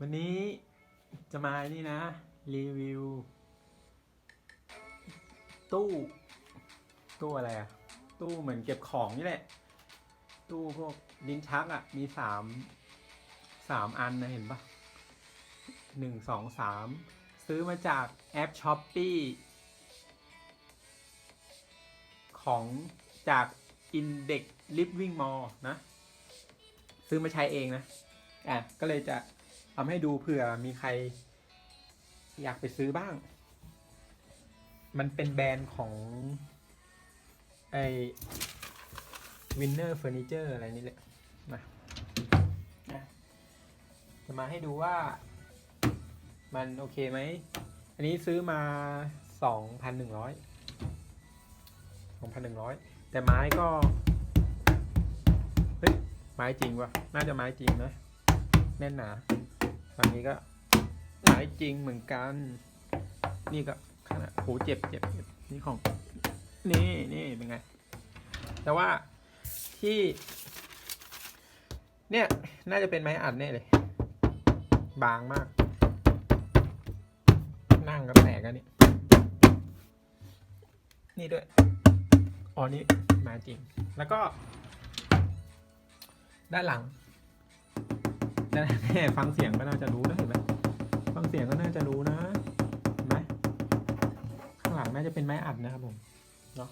วันนี้จะมานี่นะ รีวิว ตู้ ตู้อะไรอะตู้เหมือนเก็บของนี่แหละ ตู้พวกลิ้นชักอะมีสามสามอันนะเห็นปะหนึ่งสองสามซื้อมาจากแอปช้อปปีของจาก Index Living Mall นะ ซื้อมาใช้เองนะ อะ ก็เลยจะ ทำให้ดูเผื่อมีใคร อยากไปซื้อบ้าง มันเป็นแบรนด์ของ ไอ Winner Furniture อะไรนี่แหละมาอะจะมาให้ดูว่า มันโอเคไหม อันนี้ซื้อมา2,100 2,100แต่ไม้ก็เฮ้ยไม้จริงวะน่าจะไม้จริงนะแน่นหนา ฝั่งนี้ก็ไม้จริงเหมือนกัน นี่ก็ขนาดโหเจ็บเจ็บเจ็บนี่ของ นี่นี่เป็นไง แต่ว่าที่ เนี่ย น่าจะเป็นไม้อัดแน่เลย บางมาก นั่งก็แตกกันนี่นี่ด้วยอ๋อนี่ไม้จริง แล้วก็ ด้านหลัง แต่แม่ฟังเสียงก็น่าจะรู้นะเห็นไหมฟังเสียงก็น่าจะรู้นะเห็นไหมข้างหลังน่าจะเป็นไม้อัดนะครับผมเนาะ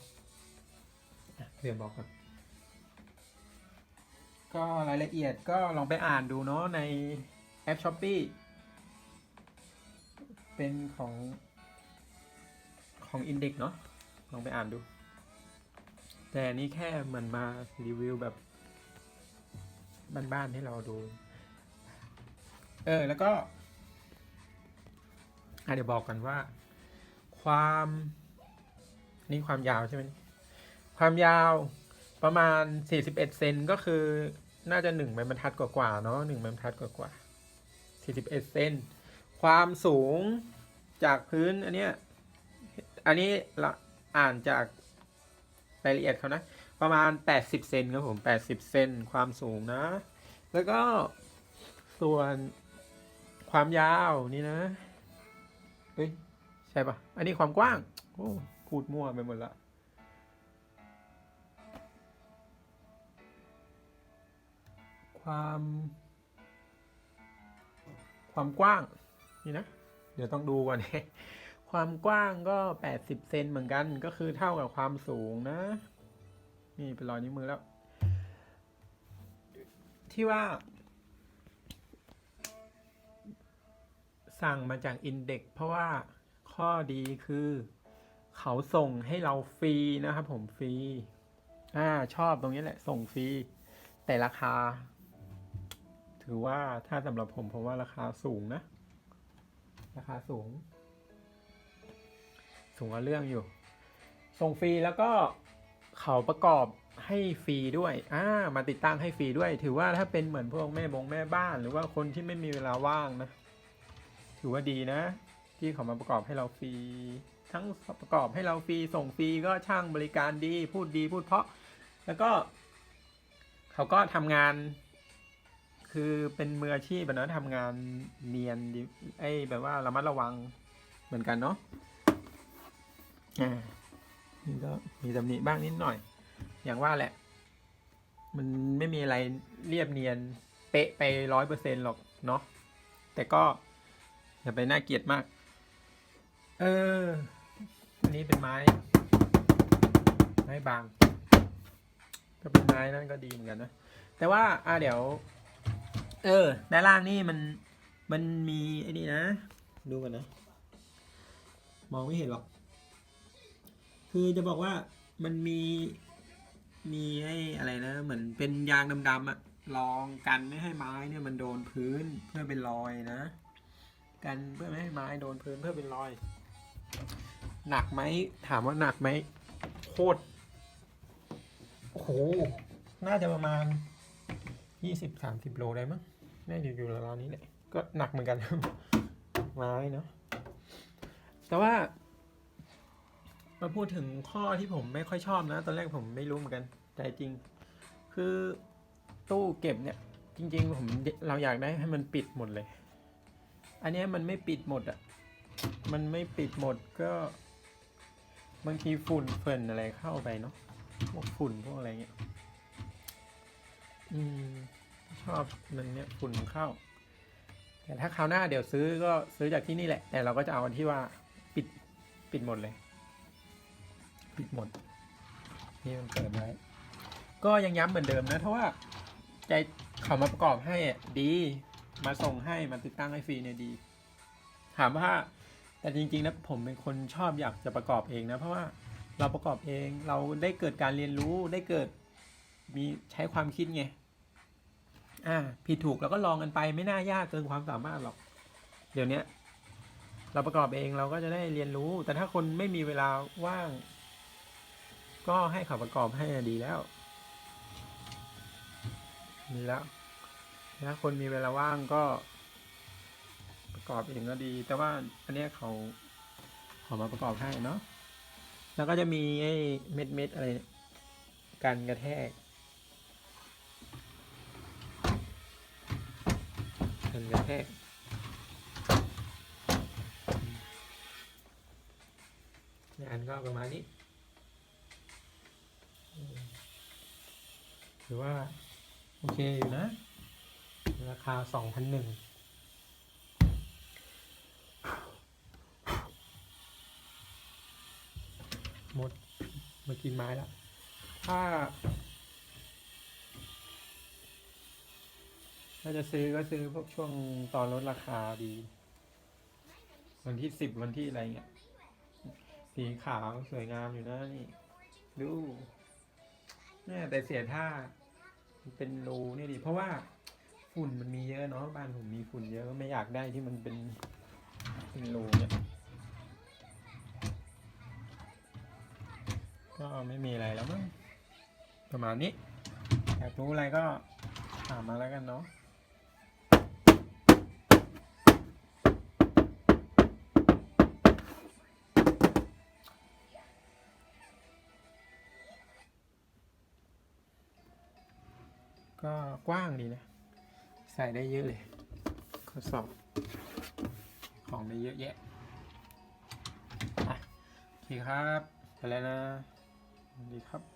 อะเดี๋ยวบอกก่อนก็รายละเอียดก็ลองไปอ่านดูเนาะในแอปช้อปปีเป็นของของ Index เนาะลองไปอ่านดู แต่นนี่แค่เหมือนมารีวิวแบบบ้านๆให้เราดู เออ แล้วก็อะเดี๋ยวบอกกันว่า ความนี่ความยาวใช่ไหมความยาวประมาณ 41 เซนก็คือน่าจะหนึ่งไม้บรรทัดกว่าๆเนาะหนึ่งไม้บรรทัดกว่าๆ41 เซนความสูงจากพื้นอันเนี้ยอันนี้เราอ่านจากรายละเอียดเขานะ ประมาณ 80 เซนครับผม 80 เซนความสูงนะ แล้วก็ส่วน ความยาวนี่นะ เฮ้ย ใช่ปะอันนี้ความกว้างโอ้พูดมั่วไปหมดละความ ความกว้าง นี่นะ เดี๋ยวต้องดูก่อนความกว้างก็ 80 เซนเหมือนกันก็คือเท่ากับความสูงนะ นี่เป็นรอยนิ้วมือแล้ว ที่ว่า สั่งมาจากอินเด็กเพราะว่าข้อดีคือ เขาส่งให้เราฟรีนะครับผมฟรี อ่าชอบตรงนี้แหละ ส่งฟรี แต่ราคา ถือว่าถ้าสำหรับผมผมว่าราคาสูงนะ ราคาสูง สูงกว่าเรื่องอยู่ ส่งฟรีแล้วก็เขาประกอบให้ฟรีด้วยอ่ามาติดตั้งให้ฟรีด้วย ถือว่าถ้าเป็นเหมือนพวกแม่บงแม่บ้าน หรือว่าคนที่ไม่มีเวลาว่างนะ ถือว่าดีนะ ที่เขามาประกอบให้เราฟรี ทั้งประกอบให้เราฟรีส่งฟรีก็ช่างบริการดี พูดดีพูดเพราะ แล้วก็ เขาก็ทำงาน คือเป็นมืออาชีพนะทำงานเนียนดีไอ้แบบว่าระมัดระวังเหมือนกันเนาะอ่านี่ก็มีตำหนิบ้างนิดหน่อย อย่างว่าแหละ มันไม่มีอะไรเรียบเนียน เป๊ะไปร้อยเปอร์เซ็นหรอกเนาะแต่ก็ อย่าไปน่าเกลียดมาก เออ อันนี้เป็นไม้ ไม้บาง ก็เป็นไม้นั่นก็ดีเหมือนกันนะ แต่ว่า อ่าเดี๋ยว เออ ด้านล่างนี่มัน มันมีไอ้นี่นะ ดูกันนะ มองไม่เห็นหรอก คือจะบอกว่ามันมี มีไอ้อะไรนะ เหมือนเป็นยางดำๆอะรองกันไม่ให้ไม้เนี่ยมันโดนพื้นเพื่อเป็นรอยนะ กันเพื่อไม่ให้ไม้โดนพื้นเพื่อเป็นรอย หนักไหมถามว่าหนักไหมโคตรโอ้โหน่าจะประมาณยี่สิบสามสิบโลได้มั้งน่าจะอยู่ราวๆนี้แหละก็หนักเหมือนกันไม้เนาะแต่ว่า มาพูดถึงข้อที่ผมไม่ค่อยชอบนะ ตอนแรกผมไม่รู้เหมือนกันแต่จริง คือตู้เก็บเนี่ย จริง ๆ ผมเราอยากได้ให้มันปิดหมดเลย อันนี้มันไม่ปิดหมดอะ มันไม่ปิดหมดก็ บางทีฝุ่นเฟินอะไรเข้าไปเนาะ พวกฝุ่นพวกอะไรเงี้ย อืม ชอบมันเนี้ยฝุ่นเข้า แต่ถ้าคราวหน้าเดี๋ยวซื้อก็ซื้อจากที่นี่แหละ แต่เราก็จะเอาที่ว่าปิดปิดหมดเลย ปิดหมด นี่มันเปิดไว้ก็ยังย้ำเหมือนเดิมนะเพราะว่าใจเขามาประกอบให้อะดี มาส่งให้มาติดตั้งให้ฟรีเนี่ยดี ถามว่าแต่จริงๆนะผมเป็นคนชอบอยากจะประกอบเองนะเพราะว่าเราประกอบเองเราได้เกิดการเรียนรู้ได้เกิดมีใช้ความคิดไงอ่าผิดถูกเราก็ลองกันไปไม่น่ายากเกินความสามารถหรอก เดี๋ยวนี้เราประกอบเองเราก็จะได้เรียนรู้ แต่ถ้าคนไม่มีเวลาว่าง ก็ให้เขาประกอบให้ดีแล้วดีแล้ว ถ้าคนมีเวลาว่างก็ ประกอบเองก็ดี แต่ว่าอันเนี้ยเขาเขามาประกอบให้เนาะแล้วก็จะมีไอ้เม็ดเม็ดอะไรกันกระแทกกันกระแทกงานก็ประมาณนี้ถือว่า โอเคอยู่นะ ราคาสองพันหนึ่งหมดมากินไม้แล้ว ถ้า ถ้าจะซื้อก็ซื้อพวกช่วงตอนลดราคาดี วันที่สิบวันที่อะไรเงี้ย สีขาวสวยงามอยู่นะนี่ ดูเนี่ยแต่เสียท่า เป็นรูนี่ดิเพราะว่า ฝุ่นมันมีเยอะเนาะบ้านผมมีฝุ่นเยอะไม่อยากได้ที่มันเป็นเป็นรูเนี่ยก็ไม่มีอะไรแล้วมั้งประมาณนี้อยากรู้อะไรก็ถามมาแล้วกันเนาะก็กว้างดีนะ ใส่ได้เยอะเลยข้อสอบของได้เยอะแยะอะโอเคครับไปแล้วนะสวัสดีครับ